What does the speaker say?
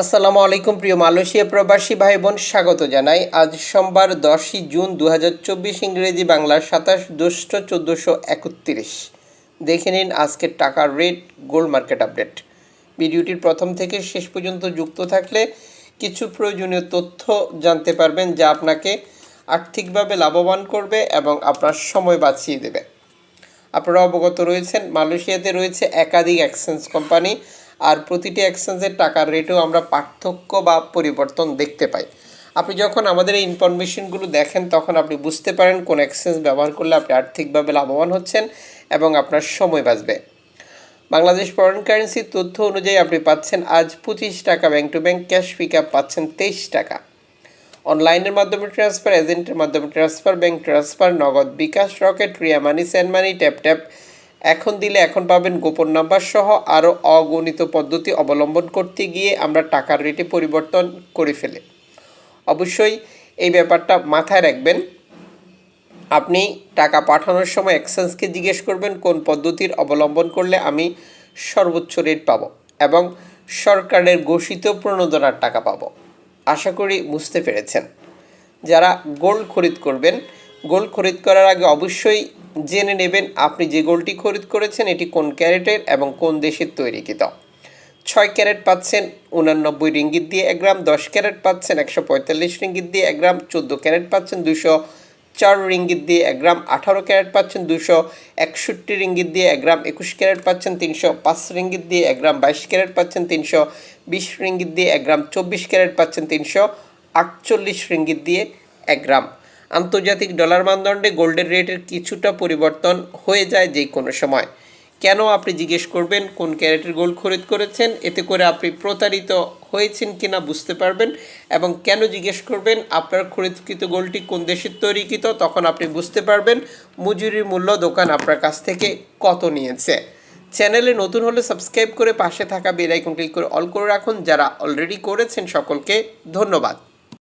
আসসালামু আলাইকুম প্রিয় মালয়েশিয়া প্রবাসী ভাই বোন স্বাগত জানাই। আজ সোমবার দশই জুন দু হাজার চব্বিশ ইংরেজি বাংলার সাতাশ জ্যৈষ্ঠ চোদ্দোশো একত্রিশ। দেখে নিন আজকের টাকার রেট, গোল্ড মার্কেট আপডেট। ভিডিওটির প্রথম থেকে শেষ পর্যন্ত যুক্ত থাকলে কিছু প্রয়োজনীয় তথ্য জানতে পারবেন, যা আপনাকে আর্থিকভাবে লাভবান করবে এবং আপনার সময় বাঁচিয়ে দেবে। আপনারা অবগত রয়েছেন, মালয়েশিয়াতে রয়েছে একাধিক এক্সচেঞ্জ কোম্পানি আর প্রতিটি এক্সচেঞ্জের টাকার রেটেও আমরা পার্থক্য বা পরিবর্তন দেখতে পাই। আপনি যখন আমাদের এই ইনফরমেশনগুলো দেখেন, তখন আপনি বুঝতে পারেন কোন এক্সচেঞ্জ ব্যবহার করলে আপনি আর্থিকভাবে লাভবান হচ্ছেন এবং আপনার সময় বাঁচবে। বাংলাদেশ ফরেন কারেন্সির তথ্য অনুযায়ী আপনি পাচ্ছেন আজ পঁচিশ টাকা bank to bank cash pick up পাচ্ছেন তেইশ টাকা। অনলাইনের মাধ্যমে ট্রান্সফার এজেন্টের মাধ্যমে transfer bank transfer Nagad bKash rocket Ria money send money tap tap এখন দিলে এখন পাবেন গোপন নাম্বার সহ আরও অগণিত পদ্ধতি অবলম্বন করতে গিয়ে আমরা টাকার রেটে পরিবর্তন করে ফেলে। অবশ্যই এই ব্যাপারটা মাথায় রাখবেন। আপনি টাকা পাঠানোর সময় এক্সচেঞ্জকে জিজ্ঞেস করবেন, কোন পদ্ধতির অবলম্বন করলে আমি সর্বোচ্চ রেট পাবো এবং সরকারের ঘোষিত প্রণোদনার টাকা পাব। আশা করি বুঝতে পেরেছেন। যারা গোল্ড খরিদ করবেন, গোল্ড খরিদ করার আগে অবশ্যই জেনে নেবেন আপনি যে গোল্ডটি খরিদ করেছেন, এটি কোন ক্যারেটের এবং কোন দেশের তৈরিকৃত। ছয় ক্যারেট পাচ্ছেন উনানব্বই রিঙ্গিত দিয়ে এক গ্রাম, দশ ক্যারেট পাচ্ছেন একশো পঁয়তাল্লিশ রিঙ্গিত দিয়ে এক গ্রাম, চোদ্দ ক্যারেট পাচ্ছেন দুশো চার রিঙ্গিত দিয়ে এক গ্রাম, আঠারো ক্যারেট পাচ্ছেন দুশো একষট্টি রিঙ্গিত দিয়ে এক গ্রাম, একুশ ক্যারেট পাচ্ছেন তিনশো পাঁচ রিঙ্গিত দিয়ে এক গ্রাম, বাইশ ক্যারেট পাচ্ছেন তিনশো বিশ রিঙ্গিত দিয়ে এক গ্রাম, চব্বিশ ক্যারেট পাচ্ছেন তিনশো আটচল্লিশ রিঙ্গিত দিয়ে এক গ্রাম। আন্তর্জাতিক ডলার মানদণ্ডে গোল্ডের রেটের কিছুটা পরিবর্তন হয়ে যায় যে কোনো সময়। কেন আপনি জিজ্ঞেস করবেন, কোন ক্যারেটের গোল্ড খরিদ করেছেন, এতে করে আপনি প্রতারিত হয়েছেন কিনা বুঝতে পারবেন এবং কেন জিজ্ঞেস করবেন, আপনার খরিদকৃত গোল্ডটি কোন দেশের তৈরিকৃত, তখন আপনি বুঝতে পারবেন মজুরির মূল্য দোকান আপনার কাছ থেকে কত নিয়েছে। চ্যানেলে নতুন হলে সাবস্ক্রাইব করে পাশে থাকা বেল আইকন ক্লিক করে অল করে রাখুন, যারা অলরেডি করেছেন সকলকে ধন্যবাদ।